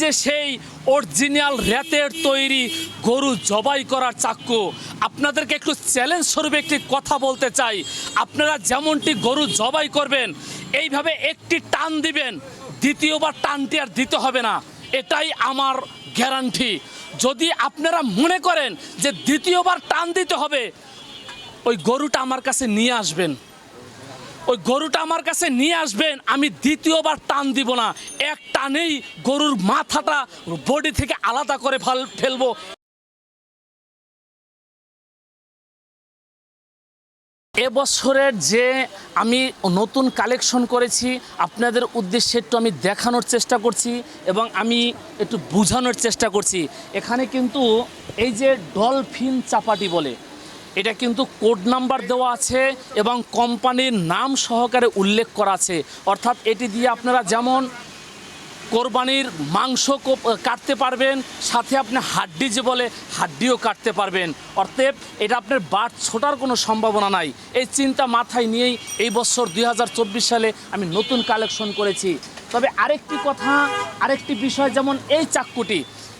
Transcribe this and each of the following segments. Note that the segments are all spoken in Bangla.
যে সেই অরিজিনাল রেতের তৈরি গরু জবাই করার চাক্কু আপনাদেরকে একটু চ্যালেঞ্জ স্বরূপে একটি কথা বলতে চাই। আপনারা যেমনটি গরু জবাই করবেন, এইভাবে একটি টান দিবেন, দ্বিতীয়বার টানটি আর দিতে হবে না। এটাই আমার গ্যারান্টি যদি আপনারা মনে করেন যে দ্বিতীয়বার টান দিতে হবে, ওই গরুটা আমার কাছে নিয়ে আসবেন। ওই গরুটা আমার কাছে নিয়ে আসবেন, আমি দ্বিতীয়বার টান দিব না। এক টানেই গরুর মাথাটা বডি থেকে আলাদা করে ফেল- ফেলব। এবছরের যে আমি নতুন কালেকশন করেছি, আপনাদের উদ্দেশ্যে একটু আমি দেখানোর চেষ্টা করছি এবং আমি একটু বোঝানোর চেষ্টা করছি। এখানে কিন্তু এই যে ডলফিন চাপাটি বলে এটা কিন্তু কোড নাম্বার দেওয়া আছে এবং কোম্পানির নাম সহকারে উল্লেখ করা আছে। অর্থাৎ এটি দিয়ে আপনারা যেমন কোরবানির মাংস কাটতে পারবেন, সাথে আপনি হাড্ডি যে বলে হাড্ডিও কাটতে পারবেন। অর্থাৎ এটা আপনার বাট ছোটার কোনো সম্ভাবনা নাই। এই চিন্তা মাথায় নিয়েই এই বছর দুই হাজার চব্বিশ সালে আমি নতুন কালেকশন করেছি। তবে আরেকটি কথা, আরেকটি বিষয় যেমন এই চাক্কুটি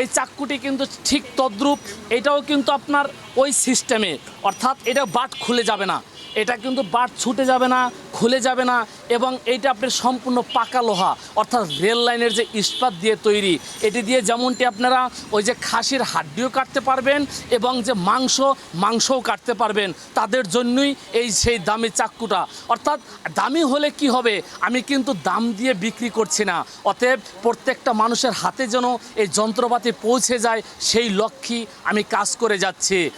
এই চাক্কুটি কিন্তু ঠিক তদ্রূপ, এটাও কিন্তু আপনার ওই সিস্টেমে। অর্থাৎ এটা বাট খুলে যাবে না। এটা কিন্তু বাট ছুটে যাবে না, খুলে যাবে না, এবং এইটা আপনার সম্পূর্ণ পাকা লোহা। অর্থাৎ রেল লাইনের যে ইস্পাত দিয়ে তৈরি, এটি দিয়ে যেমনটি আপনারা ওই যে খাসির হাড্ডিও কাটতে পারবেন এবং যে মাংস, মাংসও কাটতে পারবেন, তাদের জন্যই এই সেই দামি চাক্কুটা অর্থাৎ দামি হলে কি হবে? আমি কিন্তু দাম দিয়ে বিক্রি করছি না। অতএব প্রত্যেকটা মানুষের হাতে যেন এই যন্ত্রপাতি পৌঁছে যায়, সেই লক্ষ্যে আমি কাজ করে যাচ্ছি।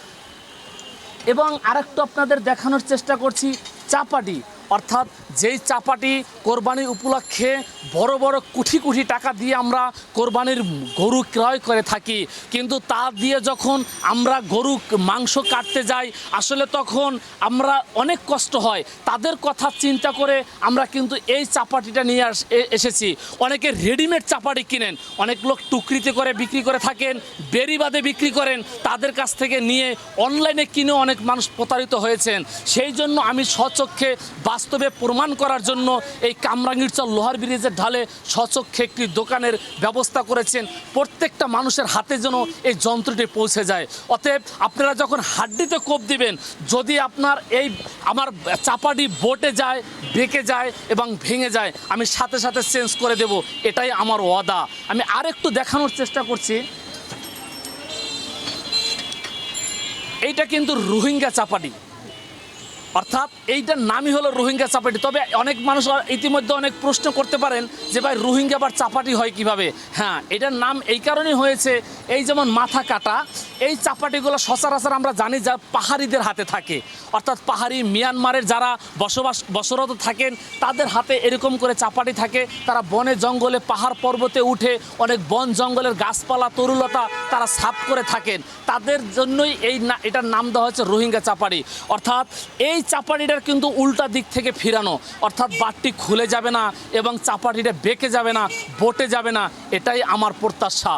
এবং আরেকটু আপনাদের দেখানোর চেষ্টা করছি চাপাটি অর্থাৎ যেই চাপাটি কোরবানির উপলক্ষে বড় বড় কোটি কোটি টাকা দিয়ে আমরা কোরবানির গরু ক্রয় করে থাকি, কিন্তু তা দিয়ে যখন আমরা গরু মাংস কাটতে যাই, আসলে তখন আমরা অনেক কষ্ট হয়। তাদের কথা চিন্তা করে আমরা কিন্তু এই চাপাটিটা নিয়ে আস- এসেছি। অনেকে রেডিমেড চাপাটি কিনেন, অনেক লোক টুকরিতে করে বিক্রি করে থাকেন বেরিবাদে বিক্রি করেন, তাদের কাছ থেকে নিয়ে অনলাইনে কিনে অনেক মানুষ প্রতারিত হয়েছেন। সেই জন্য আমি স্বচক্ষে বাস্তবে প্রমাণ করার জন্য এই কামরাঙ্গীরচর লোহার ব্রিজের ঢালে স্বচক্ষে একটি দোকানের ব্যবস্থা করেছেন। প্রত্যেকটা মানুষের হাতে যেন এই যন্ত্রটি পৌঁছে যায়। অতএব আপনারা যখন হাড্ডিতে কোপ দিবেন, যদি আপনার এই আমার চাপাটি বোটে যায়, বেঁকে যায় এবং ভেঙে যায়, আমি সাথে সাথে চেঞ্জ করে দেব। এটাই আমার ওয়াদা। আমি আরেকটু দেখানোর চেষ্টা করছি। এইটা কিন্তু রোহিঙ্গা চাপাটি। অর্থাৎ এইটার নামই হলো রোহিঙ্গা চাপাটি। তবে অনেক মানুষ ইতিমধ্যে অনেক প্রশ্ন করতে পারেন যে ভাই রোহিঙ্গা আবার চাপাটি হয় কীভাবে? হ্যাঁ এটার নাম এই কারণেই হয়েছে, এই যেমন মাথা কাটা, এই চাপাটিগুলো সচরাচর আমরা জানি যা পাহাড়িদের হাতে থাকে। অর্থাৎ পাহাড়ি মিয়ানমারের যারা বসবাস, বসরত থাকেন, তাদের হাতে এরকম করে চাপাটি থাকে। তারা বনে জঙ্গলে, পাহাড় পর্বতে উঠে অনেক বন জঙ্গলের গাছপালা, তরুলতা তারা সাফ করে থাকেন। তাদের জন্যই এই না, এটার নাম দেওয়া হচ্ছে রোহিঙ্গা চাপাড়ি অর্থাৎ এই চাপাটিটার কিন্তু উল্টা দিক থেকে ফিরানো। অর্থাৎ বাটটি খুলে যাবে না এবং চাপাটিটা বেঁকে যাবে না, বটে যাবে না, এটাই আমার প্রত্যাশা।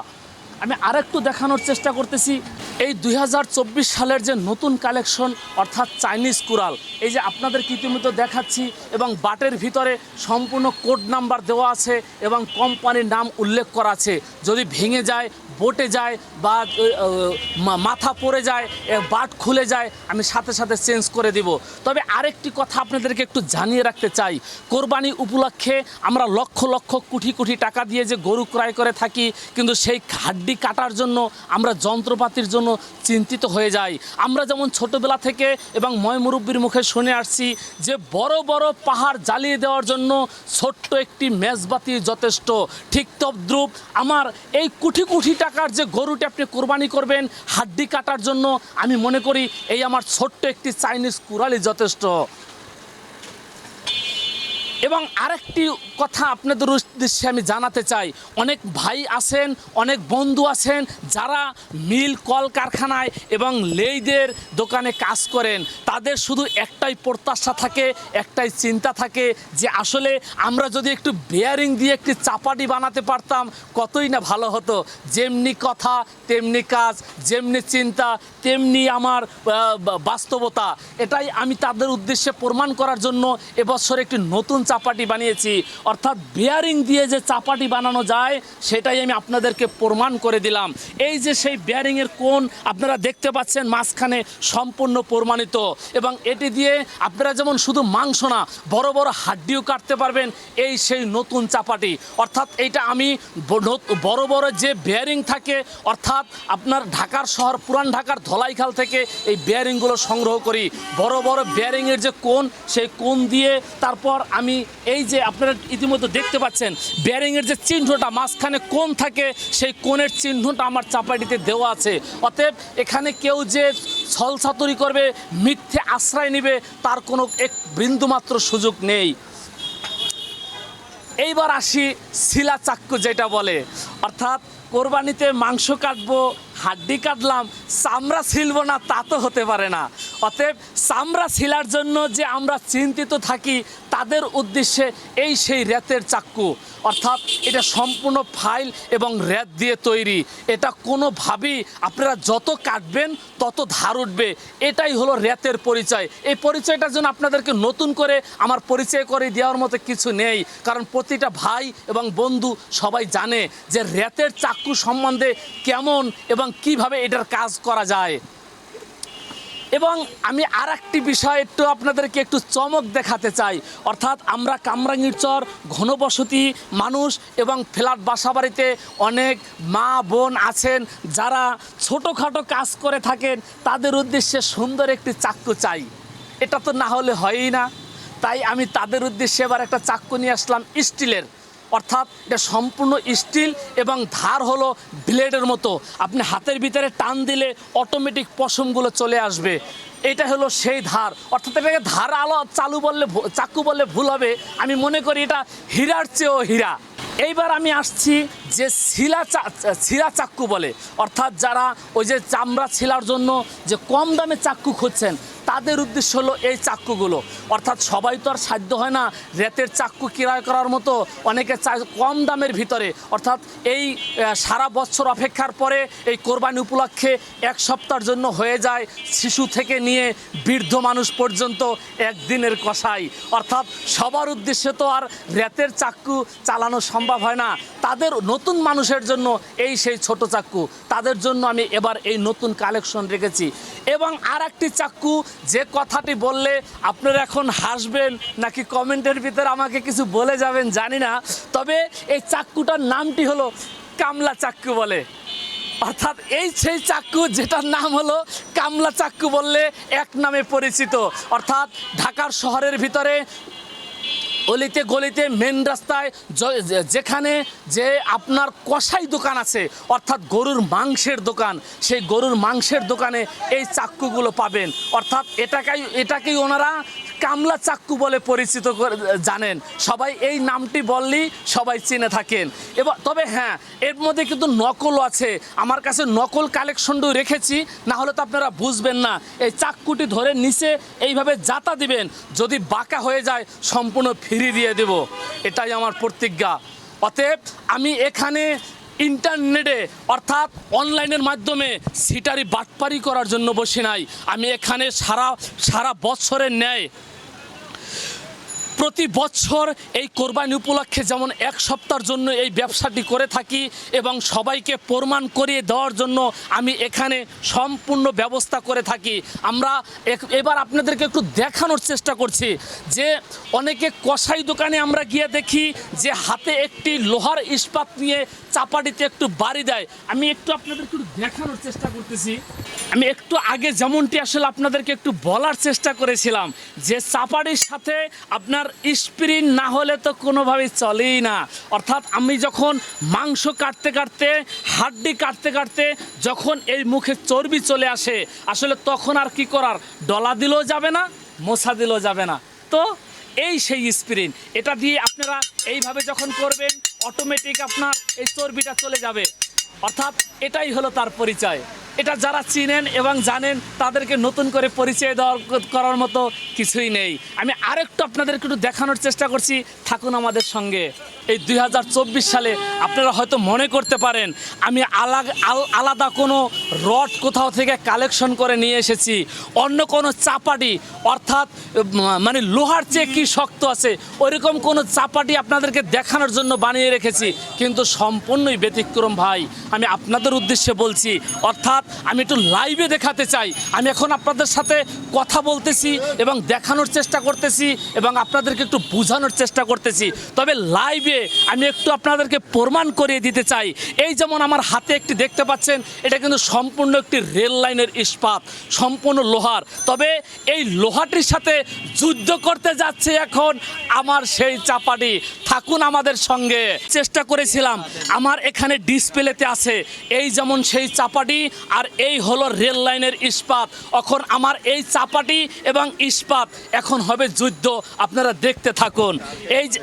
আমি আরেকটু দেখানোর চেষ্টা করতেছি, এই দুই হাজার চব্বিশ সালের যে নতুন কালেকশন, অর্থাৎ চাইনিজ কুরাল এই যে আপনাদের ইতিমধ্যে দেখাচ্ছি এবং বাটের ভিতরে সম্পূর্ণ কোড নাম্বার দেওয়া আছে এবং কোম্পানির নাম উল্লেখ করা আছে। যদি ভেঙে যায় বোটে যায় বা মাথা পড়ে যায় বাট খুলে যায়, আমি সাথে সাথে চেঞ্জ করে দিব। তবে আরেকটি কথা আপনাদেরকে একটু জানিয়ে রাখতে চাই। কোরবানি উপলক্ষে আমরা লক্ষ লক্ষ কোটি কোটি টাকা দিয়ে যে গরু ক্রয় করে থাকি, কিন্তু সেই হাড্ডি কাটার জন্য আমরা যন্ত্রপাতির জন্য চিন্তিত হয়ে যাই। আমরা যেমন ছোটবেলা থেকে এবং ময় মুরব্বীর মুখে শুনে আসছি যে বড় বড় পাহাড় জ্বালিয়ে দেওয়ার জন্য ছোট্ট একটি মেজবাতি যথেষ্ট। ঠিক তদ্রুপ আমার এই কোটি কোটি টাকার যে গরুটি আপনি কোরবানি করবেন, হাড্ডি কাটার জন্য, আমি মনে করি এই আমার ছোট্ট একটি চাইনিজ কুড়ালি যথেষ্ট। এবং আরেকটি কথা আপনাদের উদ্দেশ্যে আমি জানাতে চাই। অনেক ভাই আছেন, অনেক বন্ধু আছেন যারা মিল কল কারখানায় এবং লেইদের দোকানে কাজ করেন। তাদের শুধু একটাই প্রত্যাশা থাকে, একটাই চিন্তা থাকে যে আসলে আমরা যদি একটু বেয়ারিং দিয়ে একটি চাপাটি বানাতে পারতাম, কতই না ভালো হতো। যেমনি কথা, তেমনি কাজ, যেমনি চিন্তা তেমনি আমার বাস্তবতা। এটাই আমি তাদের উদ্দেশ্যে প্রমাণ করার জন্য এবছর একটি নতুন চাপাটি বানিয়েছি। অর্থাৎ বেয়ারিং দিয়ে যে চাপাটি বানানো যায়, সেটাই আমি আপনাদেরকে প্রমাণ করে দিলাম। এই যে সেই বেয়ারিংয়ের কোন আপনারা দেখতে পাচ্ছেন, মাঝখানে সম্পূর্ণ প্রমাণিত। এবং এটি দিয়ে আপনারা যেমন শুধু মাংস না, বড় বড় হাড্ডিও কাটতে পারবেন এই সেই নতুন চাপাটি। অর্থাৎ এইটা আমি বড় বড় যে বেয়ারিং থাকে, অর্থাৎ আপনার ঢাকার শহর, পুরান ঢাকার ধলাইখাল থেকে এই বেয়ারিংগুলো সংগ্রহ করি। বড় বড় বেয়ারিংয়ের যে কোন সেই কোন দিয়ে তারপর আমি এই যে আপনারা ইতিমধ্যে দেখতে পাচ্ছেন বেয়ারিংয়ের যে চিহ্নটা, মাঝখানে কোন থাকে, সেই কোণের চিহ্নটা আমার চাপাটিতে দেওয়া আছে। অতএব এখানে কেউ যে ছলছাতুরি করবে, মিথ্যে আশ্রয় নেবে, তার কোনো এক বিন্দুমাত্র সুযোগ নেই। এইবার আসি শিলা চাক্কু যেটা বলে। অর্থাৎ কোরবানিতে মাংস কাটবো হাড্ডি কাটলাম, চামড়া ছিলব না, তা তো হতে পারে না। অতএব চামড়া ছিলার জন্য যে আমরা চিন্তিত থাকি, তাদের উদ্দেশ্যে এই সেই রেতের চাক্কু অর্থাৎ এটা সম্পূর্ণ ফাইল এবং রেত দিয়ে তৈরি। এটা কোনোভাবেই আপনারা যত কাটবেন, তত ধার উঠবে। এটাই হলো রেতের পরিচয়। এই পরিচয়টার জন্য আপনাদেরকে নতুন করে আমার পরিচয় করে দেওয়ার মতো কিছু নেই। কারণ প্রতিটা ভাই এবং বন্ধু সবাই জানে যে রেতের চাক্কু সম্বন্ধে কেমন এবং কীভাবে এটার কাজ করা যায়। এবং আমি আর একটি বিষয় একটু আপনাদেরকে একটু চমক দেখাতে চাই। অর্থাৎ আমরা কামরাঙ্গীর চর, ঘনবসতি মানুষ এবং ফ্ল্যাট বাসা বাড়িতে অনেক মা, বোন আছেন যারা ছোটোখাটো কাজ করে থাকেন, তাদের উদ্দেশ্যে সুন্দর একটি চাক্কু চাই। এটা তো না হলে হয়ই না। তাই আমি তাদের উদ্দেশ্যে এবার একটা চাক্কু নিয়ে আসলাম স্টিলের। অর্থাৎ এটা সম্পূর্ণ স্টিল এবং ধার হলো ব্লেডের মতো। আপনি হাতের ভিতরে টান দিলে অটোমেটিক পশমগুলো চলে আসবে। এটা হলো সেই ধার। অর্থাৎ এটাকে ধার আলো চালু বললে চাক্কু বললে ভুল হবে। আমি মনে করি এটা হীরার চেয়েও হীরা। এইবার আমি আসছি যে শিলা শিলা চাক্কু বলে। অর্থাৎ যারা ওই যে চামড়া ছিলার জন্য যে কম দামে চাক্কু খুঁজছেন তাদের উদ্দেশ্য হলো এই চাক্কুগুলো। অর্থাৎ সবাই তো আর সাধ্য হয় না রেতের চাক্কু ক্রয় করার মতো অনেকে কম দামের ভিতরে। অর্থাৎ এই সারা বছর অপেক্ষার পরে এই কোরবানি উপলক্ষে এক সপ্তাহের জন্য হয়ে যায় শিশু থেকে নিয়ে বৃদ্ধ মানুষ পর্যন্ত একদিনের কষাই অর্থাৎ সবার উদ্দেশ্যে তো আর রেতের চাক্কু চালানো সম্ভব হয় না। তাদের নতুন মানুষের জন্য এই সেই ছোট চাক্কু। তাদের জন্য আমি এবার এই নতুন কালেকশন রেখেছি। এবং আর একটি চাক্কু যে কথাটি বললে আপনারা এখন হাসবেন নাকি কমেন্টের ভিতরে আমাকে কিছু বলে যাবেন জানি না। তবে এই চাক্কুটার নামটি হলো কামলা চাক্কু বলে। অর্থাৎ এই সেই চাক্কু যেটার নাম হলো কামলা চাক্কু বললে এক নামে পরিচিত। অর্থাৎ ঢাকার শহরের ভিতরে অলিতে গলিতে মেন রাস্তায় যেখানে যে আপনার কষাই দোকান আছে, অর্থাৎ গরুর মাংসের দোকান, সেই গরুর মাংসের দোকানে এই চাক্কুগুলো পাবেন। অর্থাৎ এটাকেই এটাকেই ওনারা কামলা চাক্কু বলে পরিচিত জানেন। সবাই এই নামটি বললেই সবাই চিনে থাকেন। এবার, তবে হ্যাঁ এর মধ্যে কিন্তু নকলও আছে। আমার কাছে নকল কালেকশনও রেখেছি, না হলে তো আপনারা বুঝবেন না। এই চাক্কুটি ধরে নিচে এইভাবে জাতা দিবেন, যদি বাঁকা হয়ে যায়, সম্পূর্ণ ফিরিয়ে দিয়ে দেব। এটাই আমার প্রতিজ্ঞা। অতএব আমি এখানে ইন্টারনেটে অর্থাৎ অনলাইনের মাধ্যমে সিটারি বাটপারি করার জন্য বসে নাই। আমি এখানে সারা সারা বছরের ন্যায় প্রতি বছর এই কোরবানি উপলক্ষে যেমন এক সপ্তাহের জন্য এই ব্যবসাটি করে থাকি এবং সবাইকে প্রমাণ করিয়ে দেওয়ার জন্য আমি এখানে সম্পূর্ণ ব্যবস্থা করে থাকি। আমরা এবার আপনাদেরকে একটু দেখানোর চেষ্টা করছি যে অনেকে কসাই দোকানে আমরা গিয়ে দেখি যে হাতে একটি লোহার ইস্পাত নিয়ে চাপাটিতে একটু বাড়ি দেয়। আমি একটু আপনাদের একটু দেখানোর চেষ্টা করতেছি। আমি একটু আগে যেমনটি আসলে আপনাদেরকে একটু বলার চেষ্টা করেছিলাম যে চাপাটির সাথে আপনার স্প্রিন না হলে তো কোনোভাবেই চলেই না। অর্থাৎ আমি যখন মাংস কাটতে কাটতে, হাড্ডি কাটতে কাটতে যখন এই মুখে চর্বি চলে আসে, আসলে তখন আর কি করার? ডলা দিলেও যাবে না মশা দিলেও যাবে না। তো এই সেই স্প্রিন এটা দিয়ে আপনারা এইভাবে যখন করবেন অটোমেটিক আপনার এই চর্বিটা চলে যাবে। অর্থাৎ এটাই হলো তার পরিচয়। এটা যারা চিনেন এবং জানেন, তাদেরকে নতুন করে পরিচয় দেওয়ার করার মতো কিছুই নেই। আমি আরেকটু আপনাদেরকে একটু দেখানোর চেষ্টা করছি। থাকুন আমাদের সঙ্গে। এই দুই হাজার চব্বিশ সালে আপনারা হয়তো মনে করতে পারেন, আমি আলাদা আলাদা কোনো রড কোথাও থেকে কালেকশন করে নিয়ে এসেছি। অন্য কোনো চাপাটি, অর্থাৎ মানে লোহার চেয়ে কি শক্ত আছে, ওইরকম কোনো চাপাটি আপনাদেরকে দেখানোর জন্য বানিয়ে রেখেছি, কিন্তু সম্পূর্ণই ব্যতিক্রম ভাই। আমি আপনাদের উদ্দেশ্যে বলছি, অর্থাৎ আমি একটু লাইভে দেখাতে চাই। আমি এখন আপনাদের সাথে কথা বলতেছি এবং দেখানোর চেষ্টা করতেছি এবং আপনাদেরকে একটু বোঝানোর চেষ্টা করতেছি। তবে লাইভে আমি একটু আপনাদেরকে প্রমাণ করিয়ে দিতে চাই। এই যেমন আমার হাতে একটি দেখতে পাচ্ছেন, এটা কিন্তু সম্পূর্ণ একটি রেল লাইনের ইস্পাত, সম্পূর্ণ লোহার। তবে এই লোহাটির সাথে যুদ্ধ করতে যাচ্ছে এখন আমার সেই চাপাটি। থাকুন আমাদের সঙ্গে। চেষ্টা করেছিলাম, আমার এখানে ডিসপ্লেতে আছে। এই যেমন সেই চাপাটি আর এই হলো রেল লাইনের ইস্পাত। এখন আমার এই চাপাটি এবং ইস্পাত এখন হবে যুদ্ধ। আপনারা দেখতে থাকুন। এই যে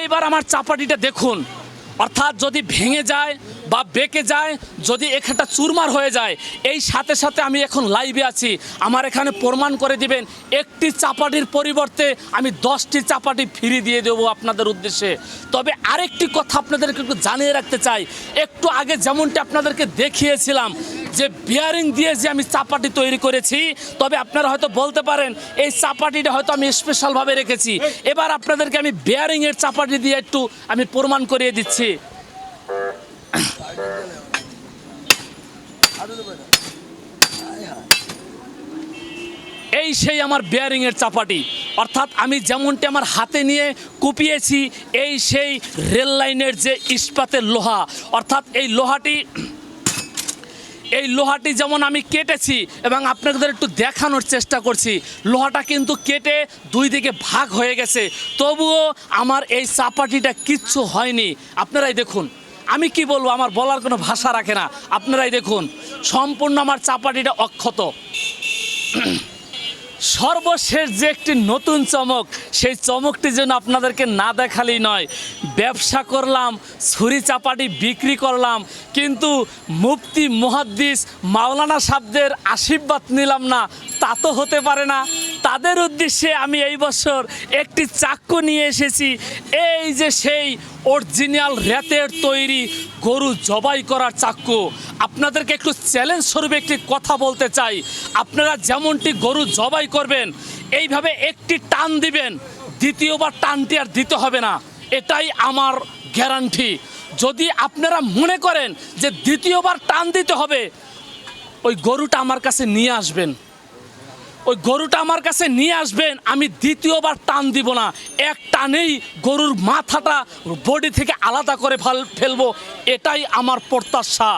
এইবার আমার চাপাটিটা দেখুন। অর্থাৎ যদি ভেঙে যায় বা বেঁকে যায়, যদি এখানটা চুরমার হয়ে যায়, এই সাথে সাথে আমি এখন লাইভে আছি। আমার এখানে প্রমাণ করে দিবেন, একটি চাপাটির পরিবর্তে আমি দশটি চাপাটি ফ্রি দিয়ে দেবো আপনাদের উদ্দেশ্যে। তবে আরেকটি কথা আপনাদেরকে একটু জানিয়ে রাখতে চাই। একটু আগে যেমনটি আপনাদেরকে দেখিয়েছিলাম যে বিয়ারিং দিয়ে যে আমি চাপাটি তৈরি করেছি, তবে আপনারা হয়তো বলতে পারেন, এই চাপাটিটা হয়তো আমি স্পেশালভাবে রেখেছি। এবার আপনাদেরকে আমি বিয়ারিংয়ের চাপাটি দিয়ে একটু আমি প্রমাণ করিয়ে দিচ্ছি। এই সেই আমার বেয়ারিংয়ের চাপাটি। অর্থাৎ আমি যেমনটি আমার হাতে নিয়ে কুপিয়েছি, এই সেই রেল লাইনের যে ইস্পাতের লোহা। অর্থাৎ এই লোহাটি এই লোহাটি যেমন আমি কেটেছি এবং আপনাদের একটু দেখানোর চেষ্টা করছি, লোহাটা কিন্তু কেটে দুই দিকে ভাগ হয়ে গেছে। তবুও আমার এই চাপাটিটা কিচ্ছু হয়নি। আপনারাই দেখুন। আমি কি বলব, আমার বলার কোনো ভাষা রাখে না। আপনারাই দেখুন, সম্পূর্ণ আমার চাপাটিটা অক্ষত। সর্বশেষ যে একটি নতুন চমক, সেই চমকটি যেন আপনাদেরকে না দেখালেই নয়। ব্যবসা করলাম, ছুরি চাপাটি বিক্রি করলাম, কিন্তু মুফতি, মুহাদ্দিস, মাওলানা সাহেবদের আশীর্বাদ নিলাম না। তা তো হতে পারে না। তাদের উদ্দেশ্যে আমি এই বছর একটি চাক্কু নিয়ে এসেছি। এই যে সেই অরিজিনাল রেতের তৈরি গরু জবাই করার চাক্কু আপনাদেরকে একটু চ্যালেঞ্জ স্বরূপ একটি কথা বলতে চাই। আপনারা যেমনটি গরু জবাই করবেন, এইভাবে একটি টান দিবেন, দ্বিতীয়বার টানটি আর দিতে হবে না। এটাই আমার গ্যারান্টি যদি আপনারা মনে করেন যে দ্বিতীয়বার টান দিতে হবে, ওই গরুটা আমার কাছে নিয়ে আসবেন। ওই গরুটা আমার কাছে নিয়ে আসবেন, আমি দ্বিতীয়বার টান দিব না। এক টানেই গরুর মাথাটা বডি থেকে আলাদা করে ফেলব, এটাই আমার প্রত্যাশা।